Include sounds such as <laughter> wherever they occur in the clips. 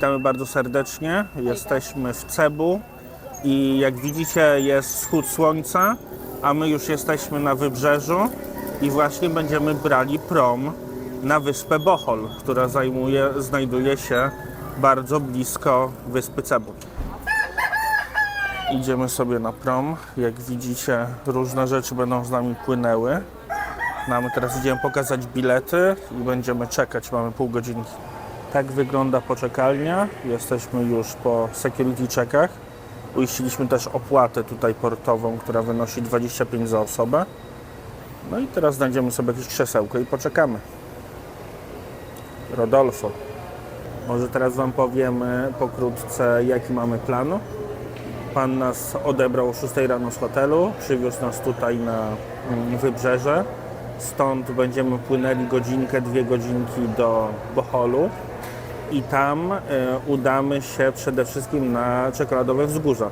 Witamy bardzo serdecznie. Jesteśmy w Cebu i jak widzicie jest wschód słońca, a my już jesteśmy na wybrzeżu i właśnie będziemy brali prom na wyspę Bohol, która zajmuje, znajduje się bardzo blisko wyspy Cebu. Idziemy sobie na prom. Jak widzicie, różne rzeczy będą z nami płynęły. Mamy teraz idziemy pokazać bilety i będziemy czekać. Mamy pół godzinki. Tak wygląda poczekalnia. Jesteśmy już po security checkach. Uiściliśmy też opłatę tutaj portową, która wynosi 25 za osobę. No i teraz znajdziemy sobie jakieś krzesełko i poczekamy. Rodolfo. Może teraz Wam powiemy pokrótce, jaki mamy plan. Pan nas odebrał o 6 rano z hotelu, przywiózł nas tutaj na mm, wybrzeże. Stąd będziemy płynęli godzinkę, dwie godzinki do Boholu i tam e, udamy się przede wszystkim na czekoladowe wzgórza.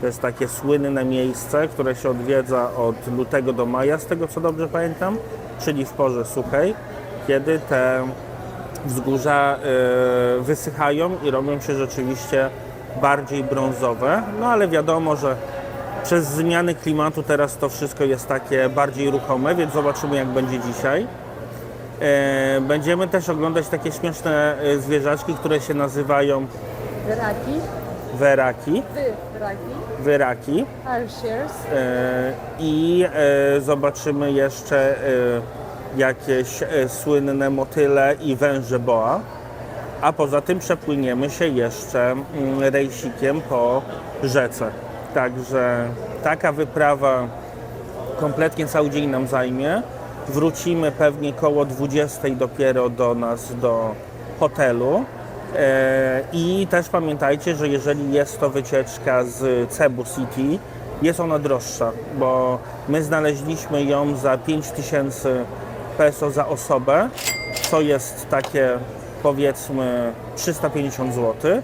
To jest takie słynne miejsce, które się odwiedza od lutego do maja, z tego co dobrze pamiętam, czyli w porze suchej, kiedy te wzgórza e, wysychają i robią się rzeczywiście bardziej brązowe. No ale wiadomo, że przez zmiany klimatu teraz to wszystko jest takie bardziej ruchome, więc zobaczymy jak będzie dzisiaj. E, Będziemy też oglądać takie śmieszne e, zwierzaczki, które się nazywają Raki, weraki, wy raki, wyraki. Harshares, E, i zobaczymy jeszcze jakieś słynne motyle i węże boa. A poza tym przepłyniemy się jeszcze mm, rejsikiem po rzece. Także taka wyprawa kompletnie cały dzień nam zajmie. Wrócimy pewnie koło 20 dopiero do nas do hotelu. E, I też pamiętajcie, że jeżeli jest to wycieczka z Cebu City, jest ona droższa, bo my znaleźliśmy ją za 5000 peso za osobę, co jest takie powiedzmy 350 zł.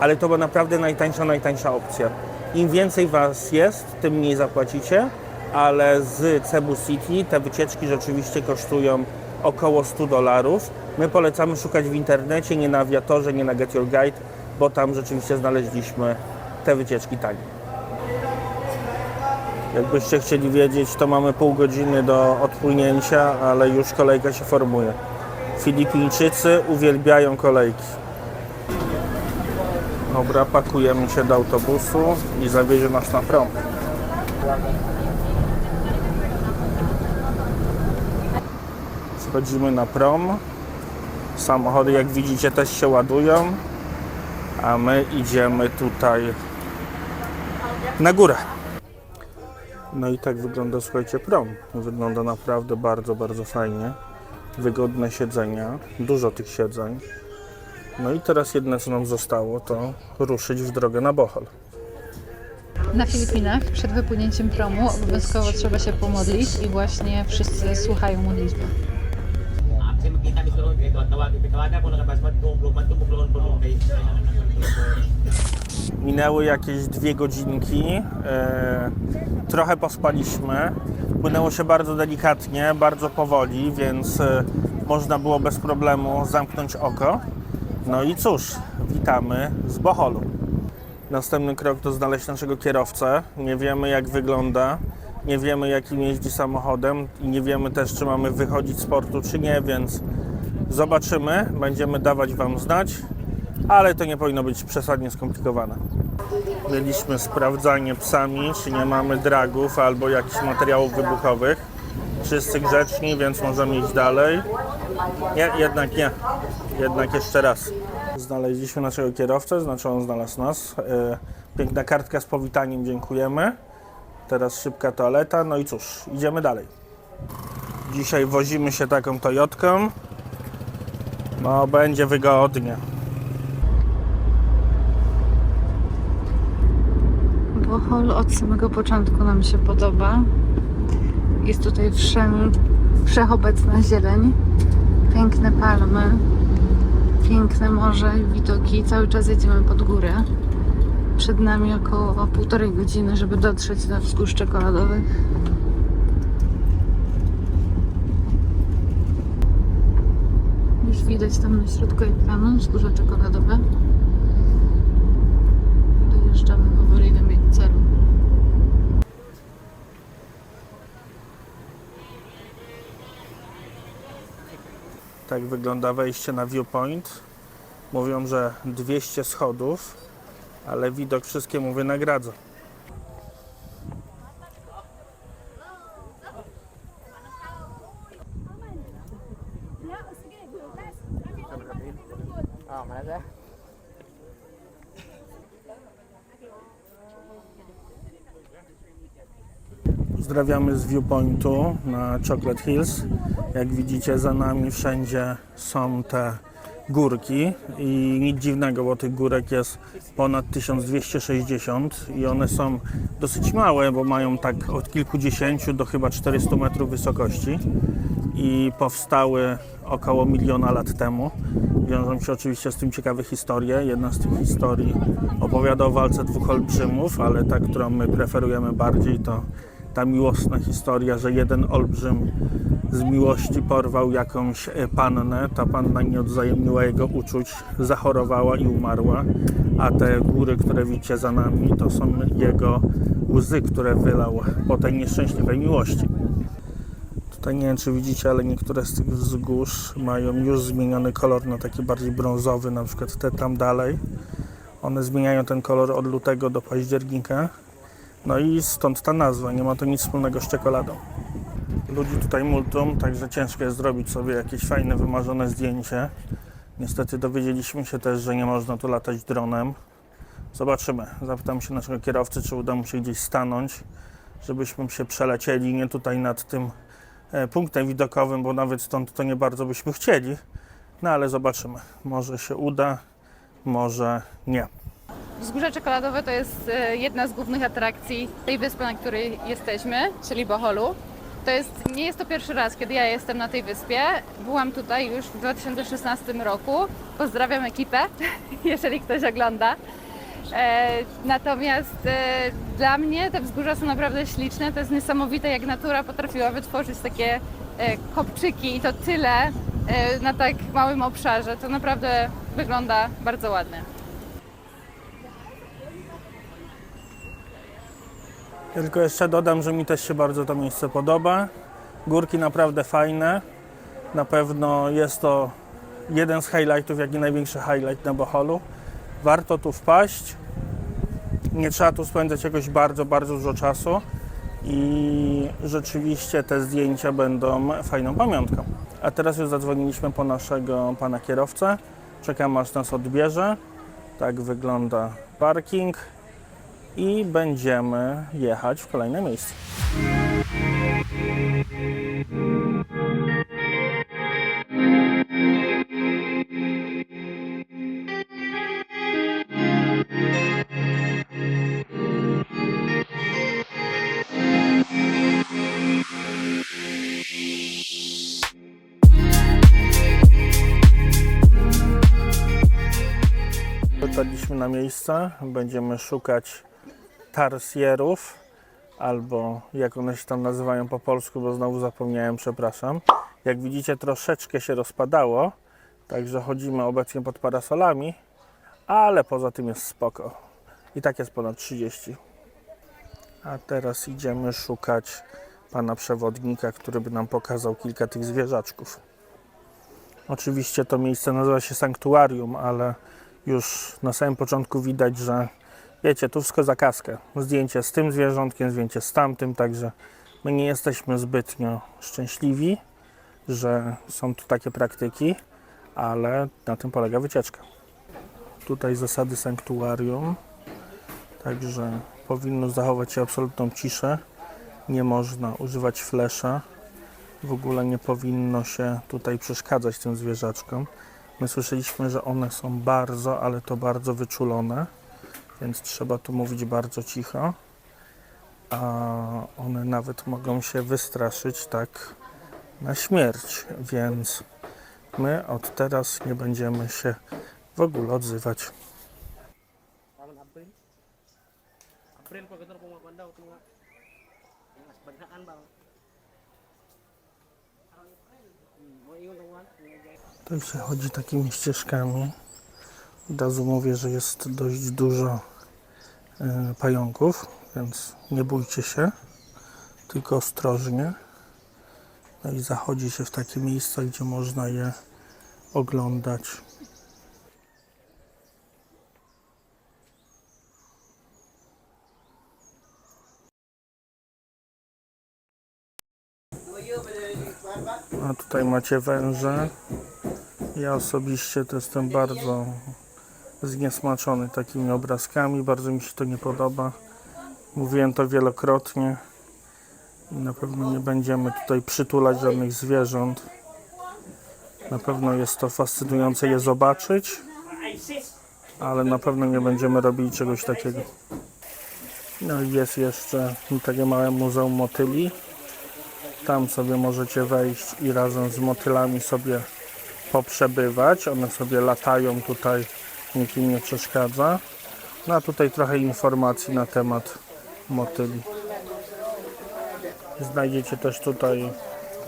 Ale to była naprawdę najtańsza, najtańsza opcja. Im więcej Was jest, tym mniej zapłacicie, ale z Cebu City te wycieczki rzeczywiście kosztują około 100 dolarów. My polecamy szukać w internecie, nie na awiatorze, nie na Get Your Guide, bo tam rzeczywiście znaleźliśmy te wycieczki tanie. Jakbyście chcieli wiedzieć, to mamy pół godziny do odpłynięcia, ale już kolejka się formuje. Filipińczycy uwielbiają kolejki. Dobra, pakujemy się do autobusu i zawiezie nas na prom. Schodzimy na prom. Samochody, jak widzicie, też się ładują, a my idziemy tutaj na górę. No i tak wygląda, słuchajcie, prom. Wygląda naprawdę bardzo, bardzo fajnie. Wygodne siedzenia, dużo tych siedzeń. No i teraz jedne, co nam zostało, to ruszyć w drogę na Bohol. Na Filipinach przed wypłynięciem promu obowiązkowo trzeba się pomodlić i właśnie wszyscy słuchają modlitwy. Minęły jakieś dwie godzinki, e, trochę pospaliśmy. Płynęło się bardzo delikatnie, bardzo powoli, więc e, można było bez problemu zamknąć oko. No i cóż, witamy z Boholu. Następny krok to znaleźć naszego kierowcę. Nie wiemy jak wygląda, nie wiemy jakim jeździ samochodem i nie wiemy też czy mamy wychodzić z portu czy nie, więc zobaczymy. Będziemy dawać Wam znać, ale to nie powinno być przesadnie skomplikowane. Mieliśmy sprawdzanie psami, czy nie mamy dragów albo jakichś materiałów wybuchowych. Wszyscy grzeczni, więc możemy iść dalej. Nie, jednak nie. Jednak jeszcze raz. Znaleźliśmy naszego kierowcę, znaczy on znalazł nas. E, Piękna kartka z powitaniem, dziękujemy. Teraz szybka toaleta, no i cóż, idziemy dalej. Dzisiaj wozimy się taką Toyotką. No, będzie wygodnie. Bohol od samego początku nam się podoba. Jest tutaj wszem, wszechobecna zieleń, piękne palmy, piękne morze, widoki. Cały czas jedziemy pod górę. Przed nami około półtorej godziny, żeby dotrzeć do wzgórz czekoladowych. Już Już widać tam na środku ekranu wzgórze czekoladowe. Dojeżdżamy do miejsca celu. Tak wygląda wejście na viewpoint. Mówią, że 200 schodów, ale widok wszystkiemu wynagradza. Pozdrawiamy z viewpointu na Chocolate Hills. Jak widzicie za nami wszędzie są te górki i nic dziwnego, bo tych górek jest ponad 1260 i one są dosyć małe, bo mają tak od kilkudziesięciu do chyba 400 metrów wysokości i powstały około miliona lat temu. Wiążą się oczywiście z tym ciekawe historie. Jedna z tych historii opowiada o walce dwóch olbrzymów, ale ta, którą my preferujemy bardziej, to ta miłosna historia, że jeden olbrzym z miłości porwał jakąś e, pannę. Ta panna nie odwzajemniła jego uczuć, zachorowała i umarła. A te góry, które widzicie za nami, to są jego łzy, które wylał po tej nieszczęśliwej miłości. Tutaj nie wiem, czy widzicie, ale niektóre z tych wzgórz mają już zmieniony kolor na taki bardziej brązowy, na przykład te tam dalej. One zmieniają ten kolor od lutego do października. No i stąd ta nazwa, nie ma to nic wspólnego z czekoladą. Ludzi tutaj multum, także ciężko jest zrobić sobie jakieś fajne, wymarzone zdjęcie. Niestety dowiedzieliśmy się też, że nie można tu latać dronem. Zobaczymy. Zapytam się naszego kierowcy, czy uda mu się gdzieś stanąć, żebyśmy się przelecieli, nie tutaj nad tym e, punktem widokowym, bo nawet stąd to nie bardzo byśmy chcieli. No ale zobaczymy. Może się uda, może nie. Wzgórze czekoladowe to jest e, jedna z głównych atrakcji tej wyspy, na której jesteśmy, czyli Boholu. To jest, nie jest to pierwszy raz, kiedy ja jestem na tej wyspie. Byłam tutaj już w 2016 roku. Pozdrawiam ekipę, <laughs> jeżeli ktoś ogląda. E, natomiast e, dla mnie te wzgórza są naprawdę śliczne. To jest niesamowite, jak natura potrafiła wytworzyć takie e, kopczyki i to tyle e, na tak małym obszarze. To naprawdę wygląda bardzo ładnie. Tylko jeszcze dodam, że mi też się bardzo to miejsce podoba. Górki naprawdę fajne. Na pewno jest to jeden z highlightów, jak i największy highlight na Boholu. Warto tu wpaść. Nie trzeba tu spędzać jakoś bardzo, bardzo dużo czasu. I rzeczywiście te zdjęcia będą fajną pamiątką. A teraz już zadzwoniliśmy po naszego pana kierowcę. Czekamy aż nas odbierze. Tak wygląda parking i będziemy jechać w kolejne miejsce. Dotarliśmy na miejsce, będziemy szukać tarsierów, albo jak one się tam nazywają po polsku, bo znowu zapomniałem, przepraszam. Jak widzicie, troszeczkę się rozpadało, także chodzimy obecnie pod parasolami, ale poza tym jest spoko. I tak jest ponad 30. A teraz idziemy szukać pana przewodnika, który by nam pokazał kilka tych zwierzaczków. Oczywiście to miejsce nazywa się Sanktuarium, ale już na samym początku widać, że wiecie, tu wszystko za kaskę. Zdjęcie z tym zwierzątkiem, zdjęcie z tamtym, także my nie jesteśmy zbytnio szczęśliwi, że są tu takie praktyki, ale na tym polega wycieczka. Tutaj zasady sanktuarium, także powinno zachować się absolutną ciszę. Nie można używać flesza. W ogóle nie powinno się tutaj przeszkadzać tym zwierzaczkom. My słyszeliśmy, że one są bardzo, ale to bardzo wyczulone, więc trzeba tu mówić bardzo cicho. A one nawet mogą się wystraszyć tak na śmierć, więc my od teraz nie będziemy się w ogóle odzywać. Tutaj się chodzi takimi ścieżkami. Od razu mówię, że jest dość dużo e, pająków, więc nie bójcie się, tylko ostrożnie. No i zachodzi się w takie miejsca, gdzie można je oglądać. A tutaj macie węże. Ja osobiście to jestem bardzo zniesmaczony takimi obrazkami. Bardzo mi się to nie podoba. Mówiłem to wielokrotnie. Na pewno nie będziemy tutaj przytulać żadnych zwierząt. Na pewno jest to fascynujące je zobaczyć, ale na pewno nie będziemy robili czegoś takiego. No i jest jeszcze takie małe muzeum motyli. Tam sobie możecie wejść i razem z motylami sobie poprzebywać. One sobie latają tutaj, nikt im nie przeszkadza. No a tutaj trochę informacji na temat motyli. Znajdziecie też tutaj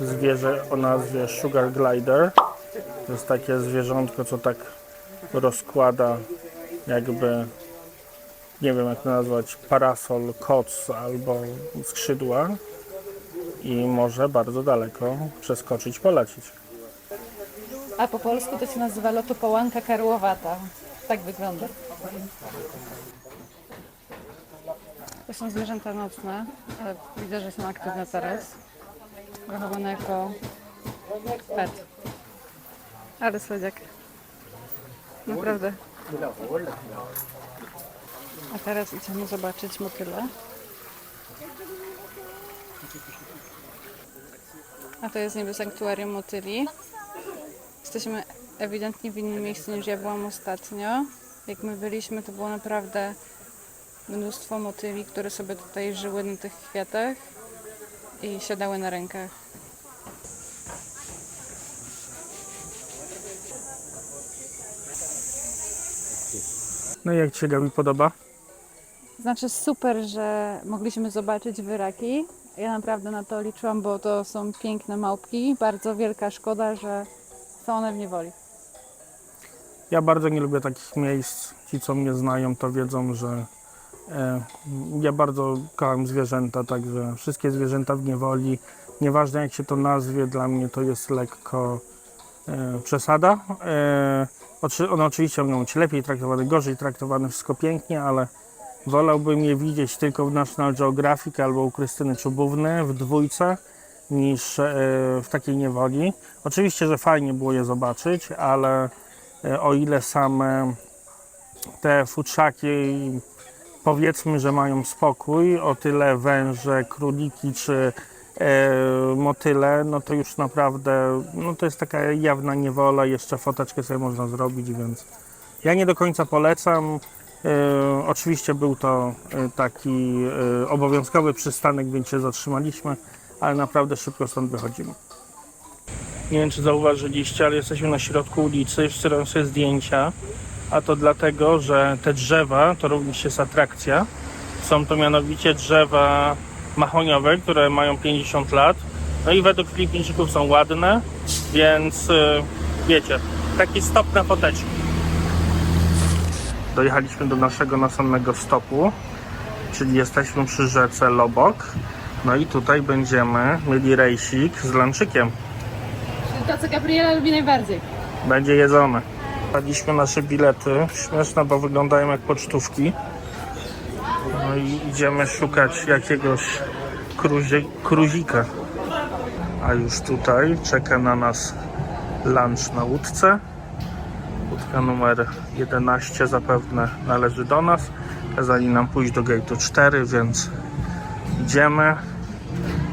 zwierzę o nazwie Sugar Glider. To jest takie zwierzątko, co tak rozkłada jakby, nie wiem jak to nazwać, parasol, koc albo skrzydła i może bardzo daleko przeskoczyć, polecieć. A po polsku to się nazywa lotopołanka karłowata. Tak wygląda. To są zwierzęta nocne, widzę, że są aktywne teraz. Wychowane jako pet. Ale słodziak. Naprawdę. A teraz idziemy zobaczyć motyle. A to jest niby sanktuarium motyli. Jesteśmy ewidentnie w innym miejscu niż ja byłam ostatnio. Jak my byliśmy, to było naprawdę mnóstwo motyli, które sobie tutaj żyły na tych kwiatach i siadały na rękach. No i jak Ci się Gabi podoba? Znaczy super, że mogliśmy zobaczyć wyraki. Ja naprawdę na to liczyłam, bo to są piękne małpki. Bardzo wielka szkoda, że są one w niewoli. Ja bardzo nie lubię takich miejsc. Ci, co mnie znają, to wiedzą, że e, ja bardzo kocham zwierzęta, także wszystkie zwierzęta w niewoli, nieważne jak się to nazwie, dla mnie to jest lekko e, przesada. E, one oczywiście mogą być lepiej traktowane, gorzej traktowane, wszystko pięknie, ale wolałbym je widzieć tylko w National Geographic albo u Krystyny Czubówny w dwójce niż w takiej niewoli. Oczywiście, że fajnie było je zobaczyć, ale o ile same te futrzaki powiedzmy, że mają spokój, o tyle węże, króliki czy e, motyle, no to już naprawdę, no to jest taka jawna niewola, jeszcze foteczkę sobie można zrobić, więc ja nie do końca polecam. E, oczywiście był to e, taki e, obowiązkowy przystanek, więc się zatrzymaliśmy, ale naprawdę szybko stąd wychodzimy. Nie wiem, czy zauważyliście, ale jesteśmy na środku ulicy, robią sobie zdjęcia. A to dlatego, że te drzewa to również jest atrakcja. Są to mianowicie drzewa mahoniowe, które mają 50 lat. No i według Filipińczyków są ładne, więc y, wiecie, taki stop na foteczki. Dojechaliśmy do naszego następnego stopu, czyli jesteśmy przy rzece Lobok. No i tutaj będziemy mieli rejsik z lanczykiem. To, co Gabriela lubi najbardziej. Będzie jedzone. Daliśmy nasze bilety. Śmieszne, bo wyglądają jak pocztówki. No i idziemy szukać jakiegoś kruzi, kruzika. A już tutaj czeka na nas lunch na łódce. Łódka numer 11 zapewne należy do nas. Kazali nam pójść do gate'u 4, więc idziemy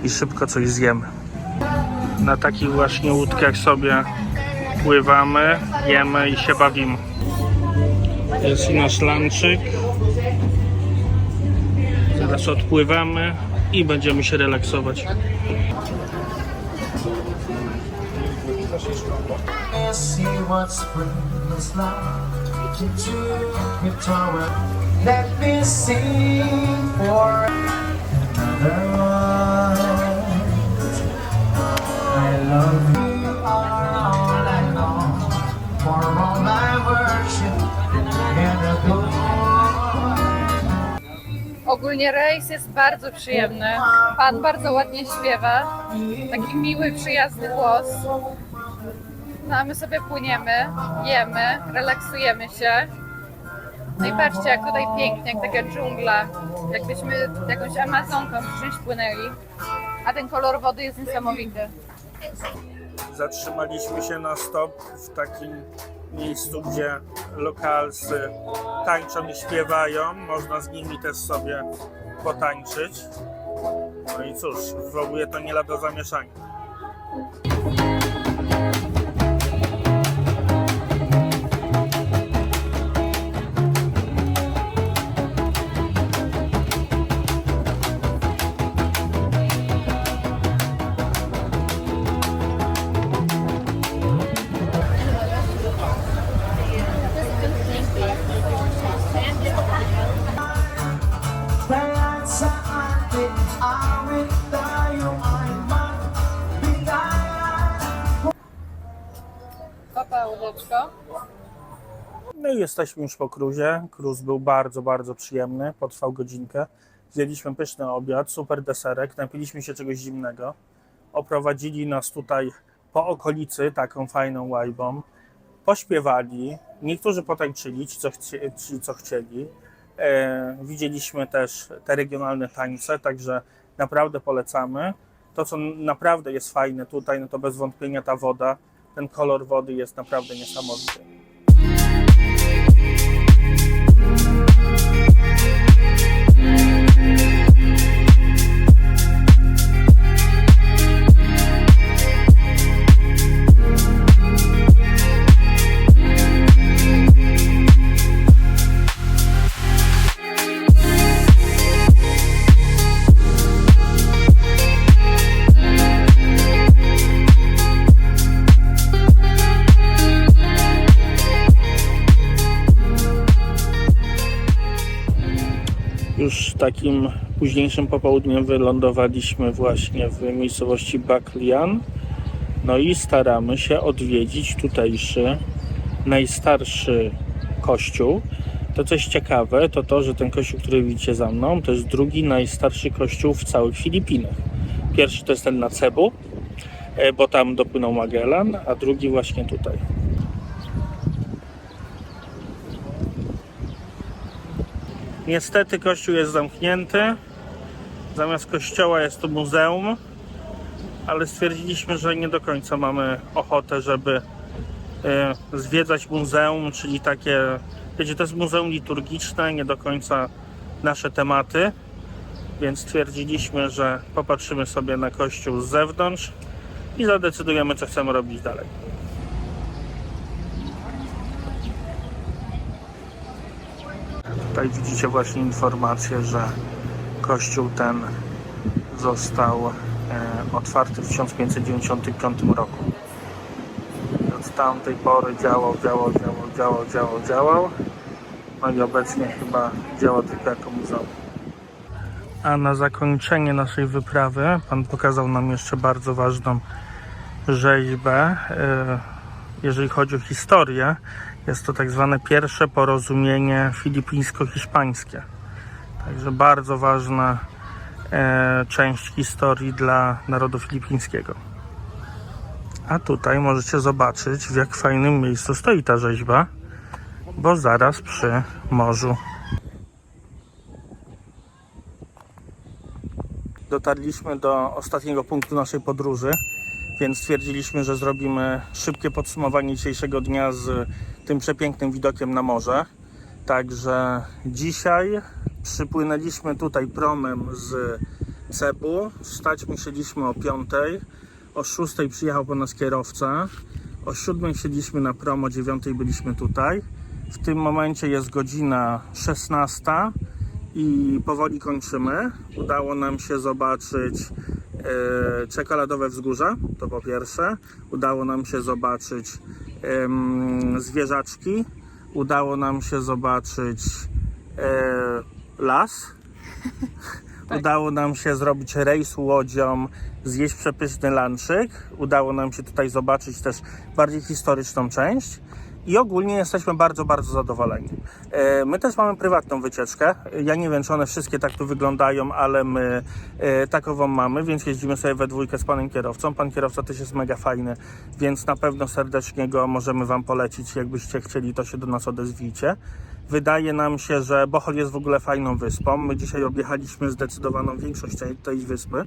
i szybko coś zjemy. Na takich właśnie łódkach sobie pływamy, jemy i się bawimy. Jest i nasz lunchik. Zaraz odpływamy i będziemy się relaksować. Let me sing for another one. Ogólnie rejs jest bardzo przyjemny. Pan bardzo ładnie śpiewa. Taki miły, przyjazny głos. No a my sobie płyniemy, jemy, relaksujemy się. No i patrzcie, jak tutaj pięknie, jak taka dżungla. Jakbyśmy jakąś Amazonką czymś płynęli. A ten kolor wody jest niesamowity. Zatrzymaliśmy się na stop w takim miejscu, gdzie lokalsy tańczą i śpiewają. Można z nimi też sobie potańczyć. No i cóż, wywołuje to nie lada zamieszania. No i jesteśmy już po cruzie. Cruz był bardzo, bardzo przyjemny. Potrwał godzinkę. Zjedliśmy pyszny obiad, super deserek, napiliśmy się czegoś zimnego. Oprowadzili nas tutaj po okolicy taką fajną łajbą. Pośpiewali. Niektórzy potańczyli, ci co, chcie, ci, co chcieli. E, widzieliśmy też te regionalne tańce, także naprawdę polecamy. To, co naprawdę jest fajne tutaj, no to bez wątpienia ta woda. Ten kolor wody jest naprawdę niesamowity. Takim późniejszym popołudniem wylądowaliśmy właśnie w miejscowości Baklian. No i staramy się odwiedzić tutejszy najstarszy kościół. To coś ciekawe, to to, że ten kościół, który widzicie za mną, to jest drugi najstarszy kościół w całych Filipinach. Pierwszy to jest ten na Cebu, e, bo tam dopłynął Magellan, a drugi właśnie tutaj. Niestety kościół jest zamknięty. Zamiast kościoła jest tu muzeum, ale stwierdziliśmy, że nie do końca mamy ochotę, żeby e, zwiedzać muzeum, czyli takie, wiecie, to jest muzeum liturgiczne, nie do końca nasze tematy, więc stwierdziliśmy, że popatrzymy sobie na kościół z zewnątrz i zadecydujemy, co chcemy robić dalej. Tutaj widzicie właśnie informację, że kościół ten został e, otwarty w 1595 roku. Od tamtej pory działał, działał, działał, działał, działał, działał. No i obecnie chyba działa tylko jako muzeum. A na zakończenie naszej wyprawy pan pokazał nam jeszcze bardzo ważną rzeźbę. e, Jeżeli chodzi o historię, jest to tak zwane pierwsze porozumienie filipińsko-hiszpańskie. Także bardzo ważna e, część historii dla narodu filipińskiego. A tutaj możecie zobaczyć, w jak fajnym miejscu stoi ta rzeźba, bo zaraz przy morzu. Dotarliśmy do ostatniego punktu naszej podróży, więc stwierdziliśmy, że zrobimy szybkie podsumowanie dzisiejszego dnia z tym przepięknym widokiem na morze. Także dzisiaj przypłynęliśmy tutaj promem z Cebu. Wstać musieliśmy o 5. O 6 przyjechał po nas kierowca. O 7 siedliśmy na prom, o 9 byliśmy tutaj. W tym momencie jest godzina 16 i powoli kończymy. Udało nam się zobaczyć e, czekoladowe wzgórza, to po pierwsze. Udało nam się zobaczyć zwierzaczki. Udało nam się zobaczyć e, las. <laughs> Udało nam się zrobić rejs łodzią, zjeść przepyszny lunchik. Udało nam się tutaj zobaczyć też bardziej historyczną część. I ogólnie jesteśmy bardzo, bardzo zadowoleni. E, My też mamy prywatną wycieczkę. Ja nie wiem, czy one wszystkie tak tu wyglądają, ale my e, takową mamy, więc jeździmy sobie we dwójkę z panem kierowcą. Pan kierowca też jest mega fajny, więc na pewno serdecznie go możemy wam polecić. Jakbyście chcieli, to się do nas odezwijcie. Wydaje nam się, że Bohol jest w ogóle fajną wyspą. My dzisiaj objechaliśmy zdecydowaną większość tej, wyspy,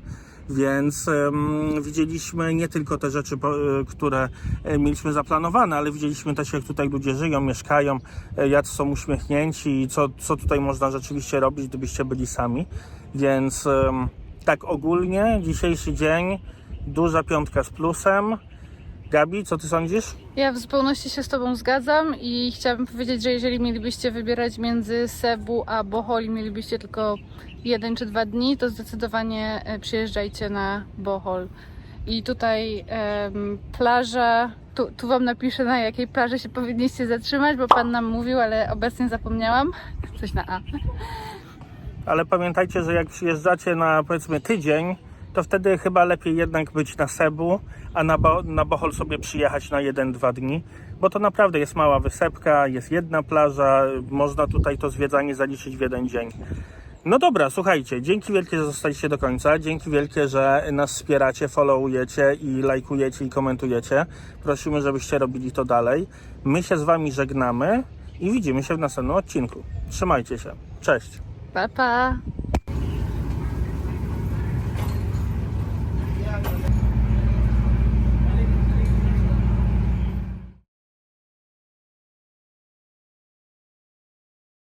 więc em, widzieliśmy nie tylko te rzeczy, e, które e, mieliśmy zaplanowane, ale widzieliśmy też, jak tutaj ludzie żyją, mieszkają, e, jacy są uśmiechnięci i co, co tutaj można rzeczywiście robić, gdybyście byli sami. Więc em, tak ogólnie dzisiejszy dzień, duża piątka z plusem. Gabi, co ty sądzisz? Ja w zupełności się z Tobą zgadzam i chciałabym powiedzieć, że jeżeli mielibyście wybierać między Sebu a Bohol i mielibyście tylko jeden czy dwa dni, to zdecydowanie e, przyjeżdżajcie na Bohol. I tutaj em, plaża, tu, tu Wam napiszę na jakiej plaży się powinniście zatrzymać, bo Pan nam mówił, ale obecnie zapomniałam. Coś na A. Ale pamiętajcie, że jak przyjeżdżacie na powiedzmy tydzień, to wtedy chyba lepiej jednak być na Sebu, a na, Bo- na Bohol sobie przyjechać na 1-2 dni, bo to naprawdę jest mała wysepka, jest jedna plaża, można tutaj to zwiedzanie zaliczyć w jeden dzień. No dobra, słuchajcie, dzięki wielkie, że zostaliście do końca, dzięki wielkie, że nas wspieracie, followujecie i lajkujecie i komentujecie. Prosimy, żebyście robili to dalej. My się z Wami żegnamy i widzimy się w następnym odcinku. Trzymajcie się. Cześć! Pa, pa!